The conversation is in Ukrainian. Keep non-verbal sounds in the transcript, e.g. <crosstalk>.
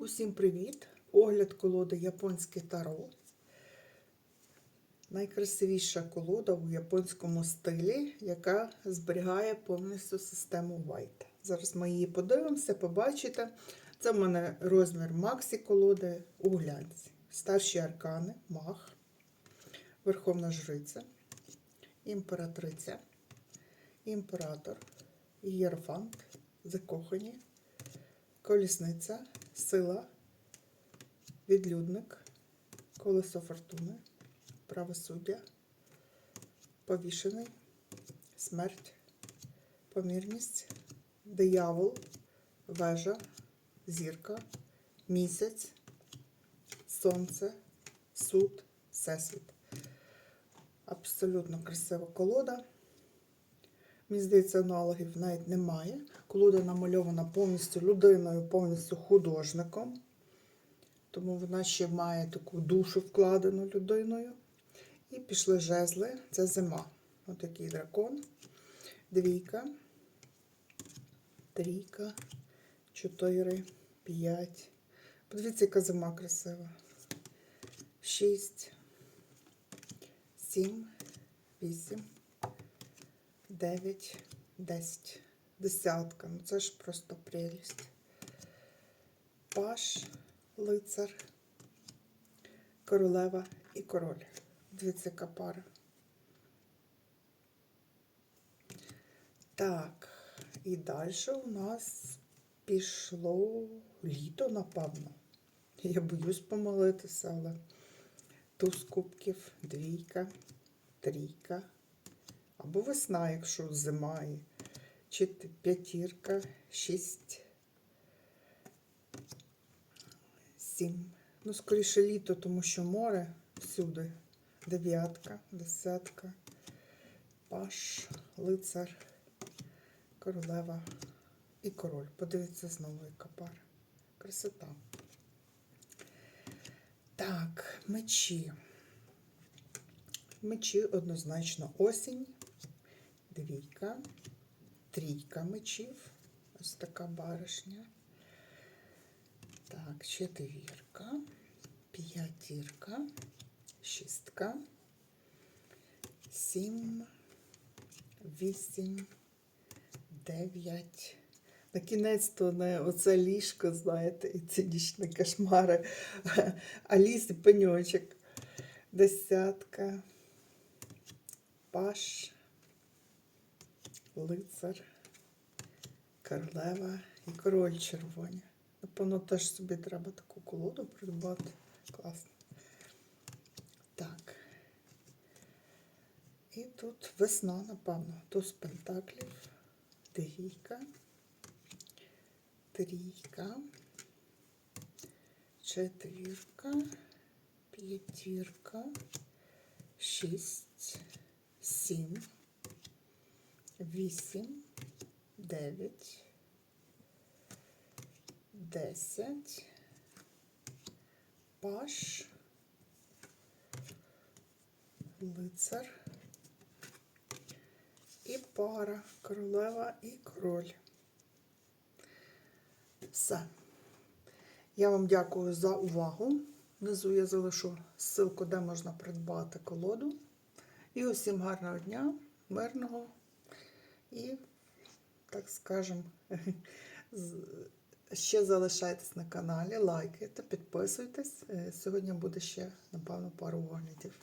Усім привіт! Огляд колоди Японське Таро. Найкрасивіша колода у японському стилі, яка зберігає повністю систему White. Зараз ми її подивимося, побачите. Це в мене розмір Максі колоди у глянці. Старші аркани, мах, Верховна Жриця, імператриця, імператор, Єрофант, закохані, колісниця, сила, відлюдник, колесо фортуни, правосуддя, повішений, смерть, помірність, диявол, вежа, зірка, місяць, сонце, суд, всесвіт. Абсолютно красива колода. Мені здається, аналогів навіть немає. Колода намальована повністю людиною, повністю художником. Тому вона ще має таку душу вкладену людиною. І пішли жезли. Це зима. Отакий дракон. Двійка. Трійка. Чотири. П'ять. Подивіться, яка зима красива. Шість. Сім. Вісім. 9, 10, десятка. Ну це ж просто прелість. Паш, лицар, королева і король. Дивіться, яка пара. Так, і далі у нас пішло літо, напевно. Я боюсь помолитися, але туз кубків, двійка, трійка. Або весна, якщо зима, чи п'ятірка, шість, сім. Ну, скоріше літо, тому що море всюди. Дев'ятка, десятка, паш, лицар, королева і король. Подивіться знову, яка пара. Красота. Так, мечі. Мечі однозначно осінь двійка, трійка мечів. Ось така баришня. Так, четвірка, п'ятірка, шістка, сім, вісім, дев'ять. На кінець то не оце ліжко, знаєте, і ці нічні кошмари. А ліс і пеньочок. Десятка, паш, Лицар, королева і король червоні. Напевно, теж собі треба таку колоду придбати. Класно. Так. І тут весна, напевно. Туз пентаклів, двійка, трійка, четвірка, п'ятірка, шість, сім вісім, дев'ять, десять, паш, лицар і пара, королева і король. Все. Я вам дякую за увагу. Внизу я залишу ссылку, де можна придбати колоду. І усім гарного дня, мирного. І, так скажем, з- <laughs> ще залишайтесь на каналі, лайкайте, підписуйтесь. Е, Сьогодні буде ще, напевно, пару оглядів.